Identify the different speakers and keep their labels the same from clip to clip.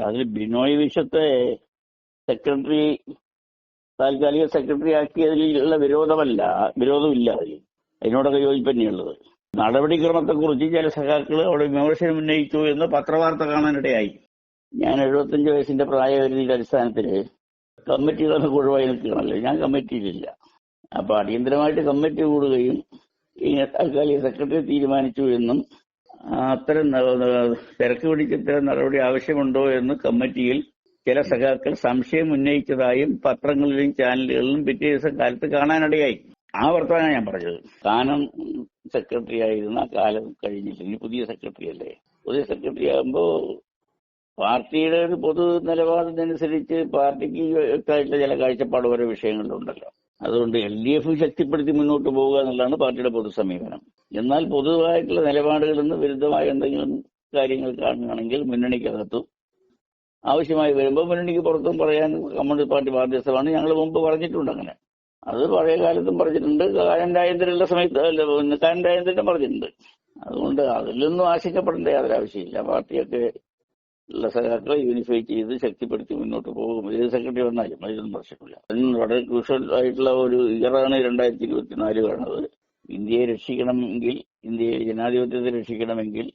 Speaker 1: അതിൽ ബിനോയ് വിശ്വത്തെ സെക്രട്ടറി താൽക്കാലിക സെക്രട്ടറി ആക്കിയതിലുള്ള വിരോധമല്ല വിരോധമില്ല അതിൽ. അതിനോടൊക്കെ യോജിപ്പ് തന്നെയുള്ളത് നടപടിക്രമത്തെക്കുറിച്ച് ചില സഖാക്കൾ അവിടെ വിമർശനം ഉന്നയിച്ചു എന്ന് പത്രവാർത്ത കാണാനിടയായി. ഞാൻ എഴുപത്തഞ്ച് വയസ്സിന്റെ പ്രായപരിധിയുടെ അടിസ്ഥാനത്തിൽ കമ്മിറ്റികളൊക്കെ ഒഴിവായി നിൽക്കുകയാണല്ലോ. ഞാൻ കമ്മിറ്റിയിലില്ല. അപ്പൊ അടിയന്തരമായിട്ട് കമ്മിറ്റി കൂടുകയും ഈ താൽക്കാലിക സെക്രട്ടറി തീരുമാനിച്ചു എന്നും അത്തരം തിരക്ക് പിടിച്ച ഇത്തരം നടപടി ആവശ്യമുണ്ടോ എന്ന് കമ്മിറ്റിയിൽ ചില സഖാക്കൾ സംശയം ഉന്നയിച്ചതായും പത്രങ്ങളിലും ചാനലുകളിലും പിറ്റേ ദിവസം കാലത്ത് കാണാനിടയായി. ആ വർത്തമാനം ഞാൻ പറഞ്ഞത്. കാനം സെക്രട്ടറി ആയിരുന്ന കാലം കഴിഞ്ഞില്ല. ഇനി പുതിയ സെക്രട്ടറി അല്ലേ? പുതിയ സെക്രട്ടറി ആകുമ്പോൾ പാർട്ടിയുടെ ഒരു പൊതു നിലപാടിനനുസരിച്ച് പാർട്ടിക്ക് ചില കാഴ്ചപ്പാട് ഓരോ വിഷയങ്ങളിലുണ്ടല്ലോ. അതുകൊണ്ട് എൽ ഡി എഫ് ശക്തിപ്പെടുത്തി മുന്നോട്ട് പോവുക എന്നുള്ളതാണ് പാർട്ടിയുടെ പൊതു സമീപനം. എന്നാൽ പൊതുവായിട്ടുള്ള നിലപാടുകളിൽ നിന്ന് വിരുദ്ധമായ എന്തെങ്കിലും കാര്യങ്ങൾ കാണുകയാണെങ്കിൽ മുന്നണിക്കകത്തും ആവശ്യമായി വരുമ്പോൾ മുന്നണിക്ക് പുറത്തും പറയാൻ കമ്മ്യൂണിസ്റ്റ് പാർട്ടി ബാധ്യസ്ഥമാണ്. ഞങ്ങൾ മുമ്പ് പറഞ്ഞിട്ടുണ്ട് അങ്ങനെ. അത് പഴയ കാലത്തും പറഞ്ഞിട്ടുണ്ട്. കാരണ്ടായന്തരമുള്ള സമയത്ത് അല്ല കാരണ്ടായന്തരം പറഞ്ഞിട്ടുണ്ട്. അതുകൊണ്ട് അതിലൊന്നും ആശങ്കപ്പെടേണ്ട യാതൊരു ആവശ്യമില്ല പാർട്ടിയൊക്കെ സഖാക്കളെ യൂണിഫൈ ചെയ്ത് ശക്തിപ്പെടുത്തി മുന്നോട്ട് പോകും. ഏത് സെക്രട്ടറി വന്നാലും അതിനൊന്നും പ്രശ്നമില്ല അതിന് വളരെ ക്രൂഷ്യൽ ആയിട്ടുള്ള ഒരു ഇയറാണ് രണ്ടായിരത്തി ഇരുപത്തിനാല് കാണുന്നത്. ഇന്ത്യയെ രക്ഷിക്കണമെങ്കിൽ ഇന്ത്യയെ ജനാധിപത്യത്തെ രക്ഷിക്കണമെങ്കിൽ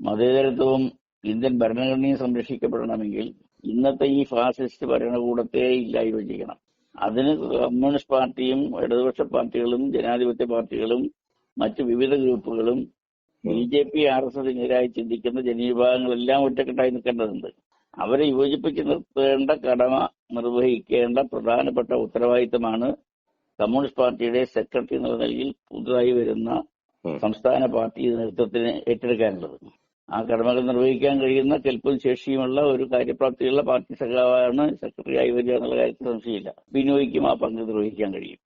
Speaker 1: മതേതരത്വവും ഇന്ത്യൻ ഭരണഘടനയും സംരക്ഷിക്കപ്പെടണമെങ്കിൽ ഇന്നത്തെ ഈ ഫാസിസ്റ്റ് ഭരണകൂടത്തെ ഇല്ലായ്മ ചെയ്യണം. അതിന് കമ്മ്യൂണിസ്റ്റ് പാർട്ടിയും ഇടതുപക്ഷ പാർട്ടികളും ജനാധിപത്യ പാർട്ടികളും മറ്റ് വിവിധ ഗ്രൂപ്പുകളും B J P R S എസിനെതിരായി ചിന്തിക്കുന്ന ജനവിഭാഗങ്ങളെല്ലാം ഒറ്റക്കെട്ടായി നിൽക്കേണ്ടതുണ്ട്. അവരെ യോജിപ്പിച്ച് നിർത്തേണ്ട കടമ നിർവഹിക്കേണ്ട പ്രധാനപ്പെട്ട ഉത്തരവാദിത്തമാണ് കമ്മ്യൂണിസ്റ്റ് പാർട്ടിയുടെ സെക്രട്ടറി എന്നുള്ള നിലയിൽ പുതുതായി വരുന്ന സംസ്ഥാന പാർട്ടി നേതൃത്വത്തിന് ഏറ്റെടുക്കാനുള്ളത്. ആ കടമകൾ നിർവഹിക്കാൻ കഴിയുന്ന കെൽപ്പും ശേഷിയുമുള്ള ഒരു കാര്യപ്രാപ്തിയുള്ള പാർട്ടി സഖാവാണ് സെക്രട്ടറി ആയി വരിക എന്നുള്ള കാര്യത്തിൽ സംശയമില്ല. ബിനോയ്ക്കും ആ പങ്ക് നിർവഹിക്കാൻ കഴിയും.